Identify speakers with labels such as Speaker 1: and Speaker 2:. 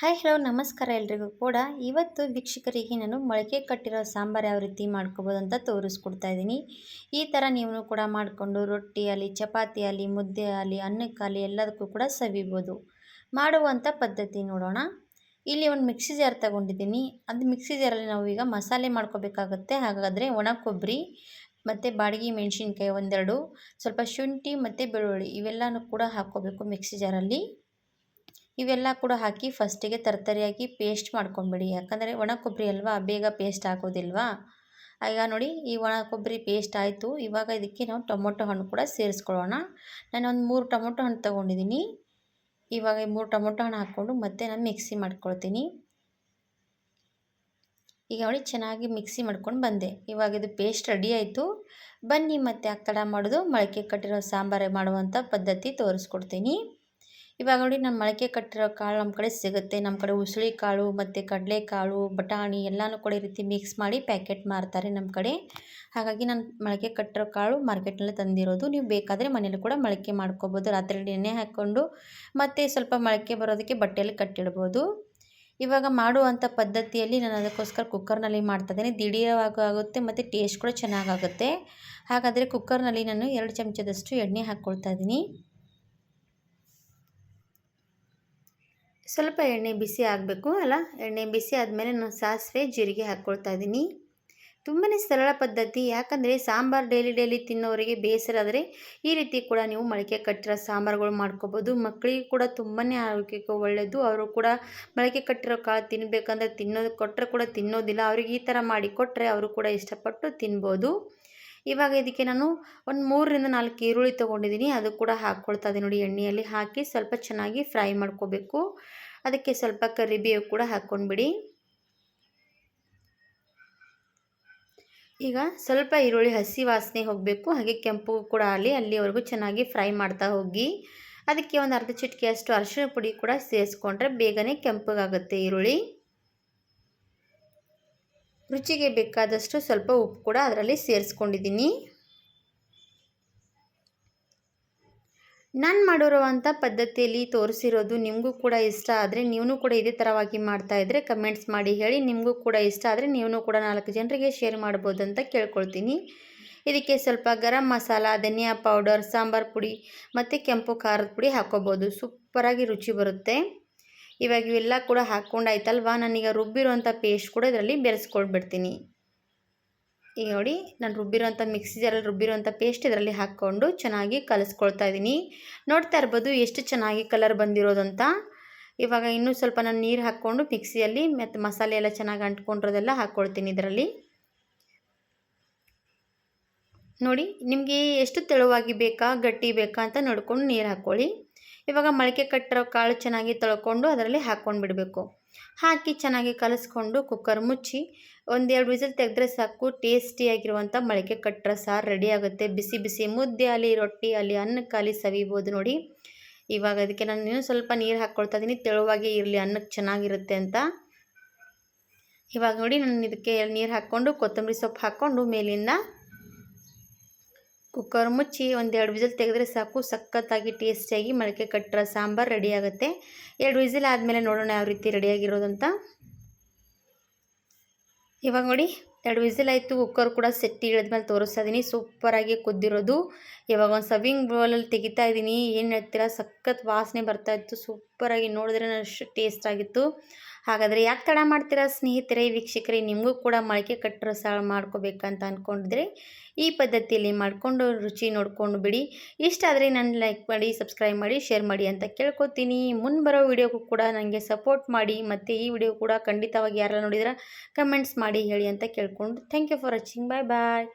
Speaker 1: Hi, hello, ನಮಸ್ಕಾರ ಎಲ್ರಿಗೂ ಕೂಡ. ಇವತ್ತು ವೀಕ್ಷಕರಿಗೆ ನಾನು ಮೊಳಕೆ ಕಟ್ಟಿರೋ ಸಾಂಬಾರು ಯಾವ ರೀತಿ ಮಾಡ್ಕೋಬೋದು ಅಂತ ತೋರಿಸ್ಕೊಡ್ತಾ ಇದ್ದೀನಿ. ಈ ಥರ ನೀವು ಕೂಡ ಮಾಡಿಕೊಂಡು ರೊಟ್ಟಿ ಆಗಲಿ, ಚಪಾತಿ ಆಗಲಿ, ಮುದ್ದೆ ಆಗಲಿ ಅನ್ನಕ್ಕಾಗಲಿ ಎಲ್ಲದಕ್ಕೂ ಕೂಡ ಸವಿಬೋದು. ಮಾಡುವಂಥ ಪದ್ಧತಿ ನೋಡೋಣ. ಇಲ್ಲಿ ಒಂದು ಮಿಕ್ಸಿ ಜಾರ್ ತಗೊಂಡಿದ್ದೀನಿ. ಅದು ಮಿಕ್ಸಿ ಜಾರಲ್ಲಿ ನಾವು ಈಗ ಮಸಾಲೆ ಮಾಡ್ಕೋಬೇಕಾಗುತ್ತೆ. ಹಾಗಾದರೆ ಒಣ ಕೊಬ್ಬರಿ, ಮತ್ತು ಬಾಡಿಗೆ ಮೆಣಸಿನ್ಕಾಯಿ ಒಂದೆರಡು, ಸ್ವಲ್ಪ ಶುಂಠಿ ಮತ್ತು ಬೆಳ್ಳುಳ್ಳಿ ಇವೆಲ್ಲನೂ ಕೂಡ ಹಾಕ್ಕೋಬೇಕು ಮಿಕ್ಸಿ ಜಾರಲ್ಲಿ. ಇವೆಲ್ಲ ಕೂಡ ಹಾಕಿ ಫಸ್ಟಿಗೆ ತರ್ತರಿಯಾಗಿ ಪೇಸ್ಟ್ ಮಾಡ್ಕೊಂಬಿಡಿ. ಯಾಕಂದರೆ ಒಣ ಕೊಬ್ಬರಿ ಅಲ್ವಾ, ಬೇಗ ಪೇಸ್ಟ್ ಆಗೋದಿಲ್ವಾ? ಈಗ ನೋಡಿ, ಈ ಒಣ ಕೊಬ್ಬರಿ ಪೇಸ್ಟ್ ಆಯಿತು. ಇವಾಗ ಇದಕ್ಕೆ ನಾವು ಟೊಮೊಟೊ ಹಣ್ಣು ಕೂಡ ಸೇರಿಸ್ಕೊಳ್ಳೋಣ. ನಾನು ಒಂದು ಮೂರು ಟೊಮೊಟೊ ಹಣ್ಣು ತೊಗೊಂಡಿದ್ದೀನಿ ಇವಾಗ ಮೂರು ಟೊಮೊಟೊ ಹಣ್ಣು ಹಾಕ್ಕೊಂಡು ಮತ್ತೆ ನಾನು ಮಿಕ್ಸಿ ಮಾಡ್ಕೊಳ್ತೀನಿ. ಈಗ ನೋಡಿ, ಚೆನ್ನಾಗಿ ಮಿಕ್ಸಿ ಮಾಡ್ಕೊಂಡು ಬಂದೆ. ಇವಾಗ ಇದು ಪೇಸ್ಟ್ ರೆಡಿ ಆಯಿತು. ಬನ್ನಿ ಮತ್ತೆ ಆ ಮಾಡೋದು. ಮೊಳಕೆ ಕಟ್ಟಿರೋ ಸಾಂಬಾರು ಮಾಡುವಂಥ ಪದ್ಧತಿ ತೋರಿಸ್ಕೊಡ್ತೀನಿ. ಇವಾಗ ನೋಡಿ ನಮ್ಮ ಮೊಳಕೆ ಕಟ್ಟಿರೋ ಕಾಳು ನಮ್ಮ ಕಡೆ ಸಿಗುತ್ತೆ. ನಮ್ಮ ಕಡೆ ಉಸಳಿ ಕಾಳು, ಮತ್ತು ಕಡಲೆಕಾಳು ಬಟಾಣಿ ಎಲ್ಲನೂ ಕೂಡ ಈ ರೀತಿ ಮಿಕ್ಸ್ ಮಾಡಿ ಪ್ಯಾಕೆಟ್ ಮಾರ್ತಾರೆ ನಮ್ಮ ಕಡೆ. ಹಾಗಾಗಿ ನಾನು ಮೊಳಕೆ ಕಟ್ಟಿರೋ ಕಾಳು ಮಾರ್ಕೆಟ್ನಲ್ಲಿ ತಂದಿರೋದು. ನೀವು ಬೇಕಾದರೆ ಮನೇಲಿ ಕೂಡ ಮೊಳಕೆ ಮಾಡ್ಕೋಬೋದು. ರಾತ್ರಿ ಎಣ್ಣೆ ಹಾಕ್ಕೊಂಡು ಮತ್ತು ಸ್ವಲ್ಪ ಮೊಳಕೆ ಬರೋದಕ್ಕೆ ಬಟ್ಟೆಯಲ್ಲಿ ಕಟ್ಟಿಡ್ಬೋದು. ಇವಾಗ ಮಾಡುವಂಥ ಪದ್ಧತಿಯಲ್ಲಿ ನಾನು ಅದಕ್ಕೋಸ್ಕರ ಕುಕ್ಕರ್ನಲ್ಲಿ ಮಾಡ್ತಾಯಿದ್ದೀನಿ ದಿಢೀರವಾಗಿ ಆಗುತ್ತೆ ಮತ್ತು ಟೇಸ್ಟ್ ಕೂಡ ಚೆನ್ನಾಗಾಗುತ್ತೆ. ಹಾಗಾದರೆ ಕುಕ್ಕರ್ನಲ್ಲಿ ನಾನು ಎರಡು ಚಮಚದಷ್ಟು ಎಣ್ಣೆ ಹಾಕ್ಕೊಳ್ತಾ ಇದ್ದೀನಿ. ಸ್ವಲ್ಪ ಎಣ್ಣೆ ಬಿಸಿ ಆಗಬೇಕು, ಅಲ್ಲ? ಎಣ್ಣೆ ಬಿಸಿ ಆದಮೇಲೆ ನಾನು ಸಾಸಿವೆ, ಜೀರಿಗೆ ಹಾಕ್ಕೊಳ್ತಾ ಇದ್ದೀನಿ. ತುಂಬಾ ಸರಳ ಪದ್ಧತಿ. ಯಾಕಂದರೆ ಸಾಂಬಾರು ಡೈಲಿ ಡೈಲಿ ತಿನ್ನೋರಿಗೆ ಬೇಸರ ಆದರೆ ಈ ರೀತಿ ಕೂಡ ನೀವು ಮೊಳಕೆ ಕಟ್ಟಿರೋ ಸಾಂಬಾರುಗಳು ಮಾಡ್ಕೋಬೋದು. ಮಕ್ಕಳಿಗೆ ಕೂಡ ತುಂಬಾ ಆರೋಗ್ಯಕ್ಕೆ ಒಳ್ಳೆಯದು ಅವರು ಕೂಡ ಮೊಳಕೆ ಕಟ್ಟಿರೋ ಕಾಳು ತಿನ್ನಬೇಕಂದ್ರೆ ತಿನ್ನೋದು ಕೊಟ್ಟರೆ ಕೂಡ ತಿನ್ನೋದಿಲ್ಲ. ಅವ್ರಿಗೆ ಈ ಥರ ಮಾಡಿ ಕೊಟ್ಟರೆ ಅವರು ಕೂಡ ಇಷ್ಟಪಟ್ಟು ತಿನ್ಬೋದು. ಇವಾಗ ಇದಕ್ಕೆ ನಾನು ಒಂದು ಮೂರರಿಂದ ನಾಲ್ಕು ಈರುಳ್ಳಿ ತೊಗೊಂಡಿದ್ದೀನಿ. ಅದು ಕೂಡ ಹಾಕ್ಕೊಳ್ತಾ ಇದೆ ನೋಡಿ, ಎಣ್ಣೆಯಲ್ಲಿ ಹಾಕಿ ಸ್ವಲ್ಪ ಚೆನ್ನಾಗಿ ಫ್ರೈ ಮಾಡ್ಕೋಬೇಕು. ಅದಕ್ಕೆ ಸ್ವಲ್ಪ ಕರಿಬೇವು ಕೂಡ ಹಾಕ್ಕೊಂಡ್ಬಿಡಿ. ಈಗ ಸ್ವಲ್ಪ ಈರುಳ್ಳಿ ಹಸಿ ವಾಸನೆ ಹೋಗಬೇಕು. ಹಾಗೆ ಕೆಂಪು ಕೂಡ ಆಗಲಿ, ಅಲ್ಲಿವರೆಗೂ ಚೆನ್ನಾಗಿ ಫ್ರೈ ಮಾಡ್ತಾ ಹೋಗಿ. ಅದಕ್ಕೆ ಒಂದು ಅರ್ಧ ಚಿಟಿಕೆಯಷ್ಟು ಅರಿಶಿನ ಪುಡಿ ಕೂಡ ಸೇರಿಸ್ಕೊಂಡ್ರೆ ಬೇಗನೆ ಕೆಂಪಗಾಗುತ್ತೆ ಈರುಳ್ಳಿ. ರುಚಿಗೆ ಬೇಕಾದಷ್ಟು ಸ್ವಲ್ಪ ಉಪ್ಪು ಕೂಡ ಅದರಲ್ಲಿ ಸೇರಿಸ್ಕೊಂಡಿದ್ದೀನಿ. ನಾನು ಮಾಡಿರುವಂಥ ಪದ್ಧತಿಯಲ್ಲಿ ತೋರಿಸಿರೋದು ನಿಮಗೂ ಕೂಡ ಇಷ್ಟ ಆದರೆ ನೀವು ಕೂಡ ಇದೇ ಥರವಾಗಿ ಮಾಡ್ತಾಯಿದ್ರೆ ಕಮೆಂಟ್ಸ್ ಮಾಡಿ ಹೇಳಿ. ನಿಮಗೂ ಕೂಡ ಇಷ್ಟ ಆದರೆ ನೀವು ಕೂಡ ನಾಲ್ಕು ಜನರಿಗೆ ಶೇರ್ ಮಾಡ್ಬೋದು ಅಂತ ಕೇಳ್ಕೊಳ್ತೀನಿ. ಇದಕ್ಕೆ ಸ್ವಲ್ಪ ಗರಂ ಮಸಾಲ, ಧನಿಯಾ ಪೌಡರ್ ಸಾಂಬಾರು ಪುಡಿ ಮತ್ತು ಕೆಂಪು ಖಾರದ ಪುಡಿ ಹಾಕ್ಕೋಬೋದು ಸೂಪರಾಗಿ ರುಚಿ ಬರುತ್ತೆ. ಇವಾಗ ಇವೆಲ್ಲ ಕೂಡ ಹಾಕ್ಕೊಂಡಾಯ್ತಲ್ವಾ? ನಾನೀಗ ರುಬ್ಬಿರುವಂಥ ಪೇಸ್ಟ್ ಕೂಡ ಇದರಲ್ಲಿ ಬೆರೆಸ್ಕೊಳ್ಬಿಡ್ತೀನಿ ಈಗ ನೋಡಿ, ನಾನು ರುಬ್ಬಿರೋಂಥ ಮಿಕ್ಸಿ ಜಾರಲ್ಲಿ ರುಬ್ಬಿರೋಂಥ ಪೇಸ್ಟ್ ಇದರಲ್ಲಿ ಹಾಕ್ಕೊಂಡು ಚೆನ್ನಾಗಿ ಕಲಿಸ್ಕೊಳ್ತಾ ಇದ್ದೀನಿ. ನೋಡ್ತಾ ಇರ್ಬೋದು ಎಷ್ಟು ಚೆನ್ನಾಗಿ ಕಲರ್ ಬಂದಿರೋದು ಅಂತ ಇವಾಗ ಇನ್ನೂ ಸ್ವಲ್ಪ ನಾನು ನೀರು ಹಾಕ್ಕೊಂಡು ಮಿಕ್ಸಿಯಲ್ಲಿ ಮತ್ತು ಮಸಾಲೆ ಎಲ್ಲ ಚೆನ್ನಾಗಿ ಅಂಟ್ಕೊಂಡಿರೋದೆಲ್ಲ ಹಾಕ್ಕೊಳ್ತೀನಿ ಇದರಲ್ಲಿ. ನೋಡಿ, ನಿಮಗೆ ಎಷ್ಟು ತೆಳುವಾಗಿ ಬೇಕಾ, ಗಟ್ಟಿ ಬೇಕಾ ಅಂತ ನೋಡ್ಕೊಂಡು ನೀರು ಹಾಕ್ಕೊಳ್ಳಿ. ಇವಾಗ ಮೊಳಕೆ ಕಟ್ಟಿರೋ ಕಾಳು ಚೆನ್ನಾಗಿ ತೊಳ್ಕೊಂಡು ಅದರಲ್ಲಿ ಹಾಕ್ಕೊಂಡು ಬಿಡಬೇಕು. ಹಾಕಿ ಚೆನ್ನಾಗಿ ಕಲಸ್ಕೊಂಡು ಕುಕ್ಕರ್ ಮುಚ್ಚಿ ಒಂದೆರಡು ವಿಸಿಲ್ ತೆಗೆದ್ರೆ ಸಾಕು ಟೇಸ್ಟಿಯಾಗಿರುವಂಥ ಮೊಳಕೆ ಕಟ್ಟರ ಸಾರು ರೆಡಿ ಆಗುತ್ತೆ. ಬಿಸಿ ಬಿಸಿ ಮುದ್ದೆ ಅಲ್ಲಿ ರೊಟ್ಟಿ ಅಲ್ಲಿ ಅನ್ನಕ್ಕಾಲಿ ಸವಿಬೋದು ನೋಡಿ. ಇವಾಗ ಅದಕ್ಕೆ ನಾನು ಇನ್ನೂ ಸ್ವಲ್ಪ ನೀರು ಹಾಕ್ಕೊಳ್ತಾ ಇದ್ದೀನಿ ತೆಳುವಾಗಿ ಇರಲಿ, ಅನ್ನಕ್ಕೆ ಚೆನ್ನಾಗಿರುತ್ತೆ ಅಂತ. ಇವಾಗ ನೋಡಿ, ನಾನು ಇದಕ್ಕೆ ನೀರು ಹಾಕ್ಕೊಂಡು ಕೊತ್ತಂಬರಿ ಸೊಪ್ಪು ಹಾಕ್ಕೊಂಡು ಮೇಲಿಂದ ಕುಕ್ಕರ್ ಮುಚ್ಚಿ ಒಂದೆರಡು ವಿಸಿಲ್ ತೆಗೆದ್ರೆ ಸಾಕು. ಸಖತ್ತಾಗಿ ಟೇಸ್ಟಿಯಾಗಿ ಮೊಳಕೆ ಕಟ್ಟರ ಸಾಂಬಾರು ರೆಡಿ ಆಗುತ್ತೆ. ಎರಡು ವಿಸಿಲ್ ಆದಮೇಲೆ ನೋಡೋಣ ಯಾವ ರೀತಿ ರೆಡಿಯಾಗಿರೋದಂತ ಇವಾಗ ನೋಡಿ, ಎರಡು ವಿಸಿಲ್ ಆಯಿತು. ಕುಕ್ಕರ್ ಕೂಡ ಸೆಟ್ಟಿ ಇಳಿದ್ಮೇಲೆ ತೋರಿಸ್ತಾ ಇದ್ದೀನಿ ಸೂಪರಾಗಿ ಕುದ್ದಿರೋದು. ಇವಾಗ ಒಂದು ಸವಿಂಗ್ ಬೌಲಲ್ಲಿ ತೆಗಿತಾ ಇದ್ದೀನಿ ಏನು ಹೇಳ್ತೀರಾ? ಸಖತ್ ವಾಸನೆ ಬರ್ತಾಯಿತ್ತು ಸೂಪರಾಗಿ ನೋಡಿದ್ರೆ ಅಷ್ಟು ಟೇಸ್ಟ್ ಆಗಿತ್ತು. ಹಾಗಾದರೆ ಯಾಕೆ ತಡ ಮಾಡ್ತೀರಾ ಸ್ನೇಹಿತರೆ, ವೀಕ್ಷಕರೇ, ನಿಮಗೂ ಕೂಡ ಮೊಳಕೆ ಕಟ್ಟರೋ ಸಾಳು ಮಾಡ್ಕೋಬೇಕಂತ ಅಂದ್ಕೊಂಡಿದ್ರೆ ಈ ಪದ್ಧತಿಯಲ್ಲಿ ಮಾಡಿಕೊಂಡು ರುಚಿ ನೋಡಿಕೊಂಡು ಬಿಡಿ. ಇಷ್ಟ ಆದರೆ ನನ್ನ ಲೈಕ್ ಮಾಡಿ ಸಬ್ಸ್ಕ್ರೈಬ್ ಮಾಡಿ ಶೇರ್ ಮಾಡಿ ಅಂತ ಕೇಳ್ಕೊತೀನಿ. ಮುಂದೆ ಬರೋ ವಿಡಿಯೋಗೂ ಕೂಡ ನನಗೆ ಸಪೋರ್ಟ್ ಮಾಡಿ. ಮತ್ತು ಈ ವಿಡಿಯೋ ಕೂಡ ಖಂಡಿತವಾಗಿ ಯಾರೆಲ್ಲ ನೋಡಿದ್ರೆ ಕಮೆಂಟ್ಸ್ ಮಾಡಿ ಹೇಳಿ ಅಂತ ಕೇಳ್ಕೊಂಡು. Thank you for watching bye bye